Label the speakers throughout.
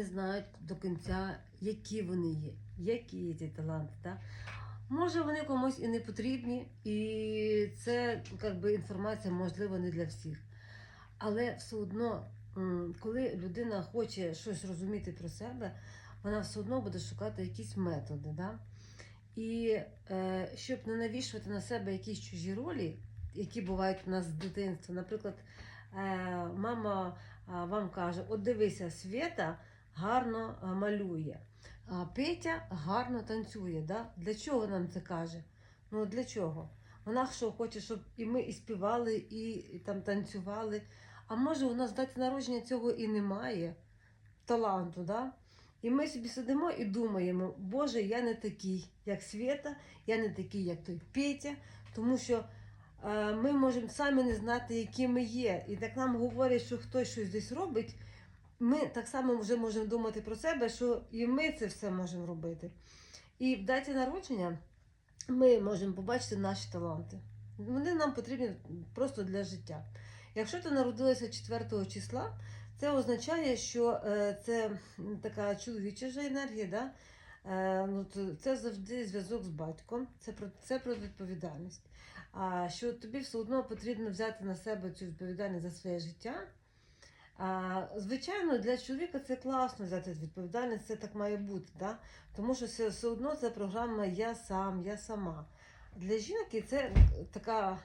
Speaker 1: не знають до кінця, які вони є, які є ці таланти. Так? Може, вони комусь і не потрібні, і це би, інформація можливо не для всіх. Але все одно, коли людина хоче щось розуміти про себе, вона все одно буде шукати якісь методи. Да? І е, щоб не навішувати на себе якісь чужі ролі, які бувають у нас з дитинства. Наприклад, е, мама вам каже: от дивися, Свята гарно е, малює, а Петя гарно танцює. Да? Для чого нам це каже? Ну для чого? Вона що хоче, щоб і ми і співали, і, і там танцювали. А може, у нас дати народження цього і немає таланту, да? І ми собі сидимо і думаємо, Боже, я не такий, як Свята, я не такий, як той Петя, тому що е, ми можемо самі не знати, які ми є. І так нам говорять, що хтось щось десь робить. Ми так само вже можемо думати про себе, що і ми це все можемо робити. І в даті народження ми можемо побачити наші таланти. Вони нам потрібні просто для життя. Якщо ти народилася 4 числа, це означає, що е, це така чоловіча вже енергія, да? Е, ну, це завжди зв'язок з батьком, це про, це про відповідальність. А що тобі все одно потрібно взяти на себе цю відповідальність за своє життя. Звичайно, для чоловіка це класно взяти відповідальність, це так має бути, да? тому що все, все одно це програма Я сам, я сама. Для жінки це така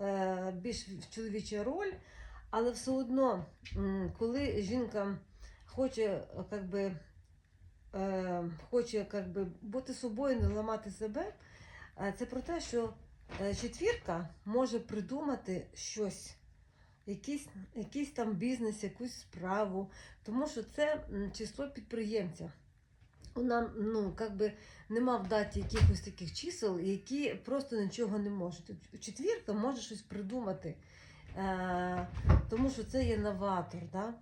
Speaker 1: е, більш чоловіча роль, але все одно, коли жінка хоче, как би, е, хоче как би, бути собою, не ламати себе, е, це про те, що е, четвірка може придумати щось, якийсь, якийсь там бізнес, якусь справу, тому що це число підприємця. Вона ну, как би, нема в даті якихось таких чисел, які просто нічого не можуть. Четвірка може щось придумати, е, тому що це є новатор, да?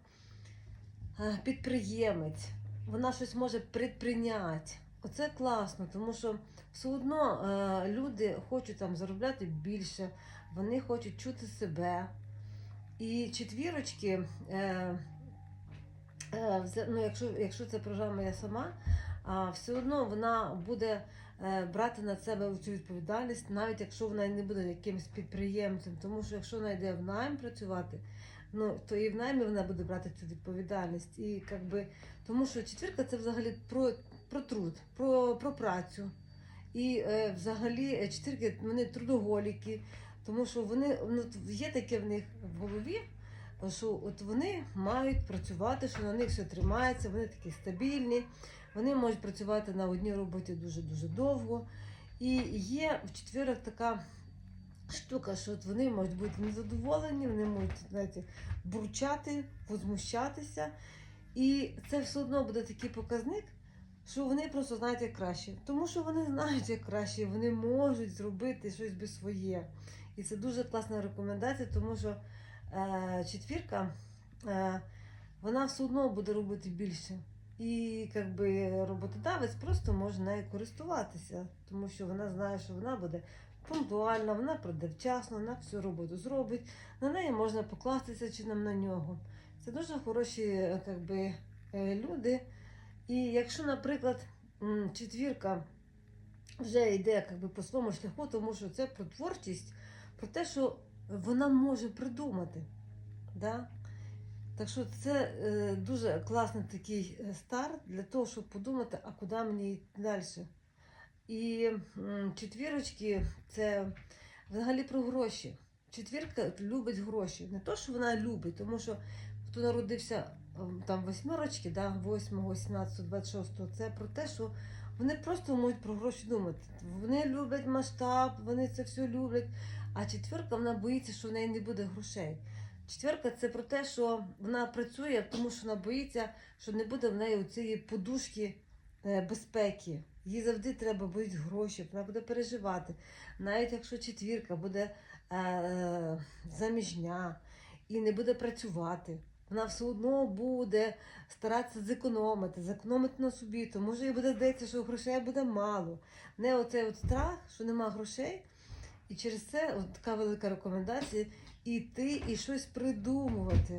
Speaker 1: е, підприємець, вона щось може предприйняти. Оце класно, тому що все одно е, люди хочуть там заробляти більше, вони хочуть чути себе. І четвірочки, е, е, ну, якщо, якщо це програма я сама, все одно вона буде е, брати на себе цю відповідальність, навіть якщо вона не буде якимось підприємцем. Тому що якщо вона йде в найм працювати, ну, то і в наймі вона буде брати цю відповідальність. І, как би, тому що четвірка це взагалі про, про труд, про, про працю. І взагалі четвірки вони трудоголіки, тому що вони ну, є таке в них в голові, що от вони мають працювати, що на них все тримається, вони такі стабільні, вони можуть працювати на одній роботі дуже-дуже довго. І є в четвірок така штука, що от вони можуть бути незадоволені, вони можуть знаєте, бурчати, возмущатися. І це все одно буде такий показник, що вони просто знають як краще. Тому що вони знають як краще, вони можуть зробити щось би своє. І це дуже класна рекомендація, тому що е, четвірка, е, вона все одно буде робити більше. І як би, роботодавець просто може нею користуватися, тому що вона знає, що вона буде пунктуальна, вона прийде вчасно, вона всю роботу зробить, на неї можна покластися чи нам на нього. Це дуже хороші би, е, люди. І якщо, наприклад, четвірка вже йде як би, по своєму шляху, тому що це про творчість, про те, що вона може придумати. Да? Так що це е, дуже класний такий е, старт для того, щоб подумати, а куди мені йти далі. І м, четвірочки це взагалі про гроші. Четвірка любить гроші. Не то, що вона любить, тому що хто народився там восьмерочки, да, 8, 17, 26, це про те, що вони просто можуть про гроші думати. Вони люблять масштаб, вони це все люблять. А четвірка вона боїться, що в неї не буде грошей. Четверка це про те, що вона працює, тому що вона боїться, що не буде в неї цієї подушки е, безпеки. Їй завжди треба будуть гроші, вона буде переживати. Навіть якщо четвірка буде е, е, заміжня і не буде працювати, вона все одно буде старатися зекономити, зекономити на собі, тому що їй буде здається, що грошей буде мало. Не оцей от страх, що нема грошей. І через це от така велика рекомендація іти і щось придумувати.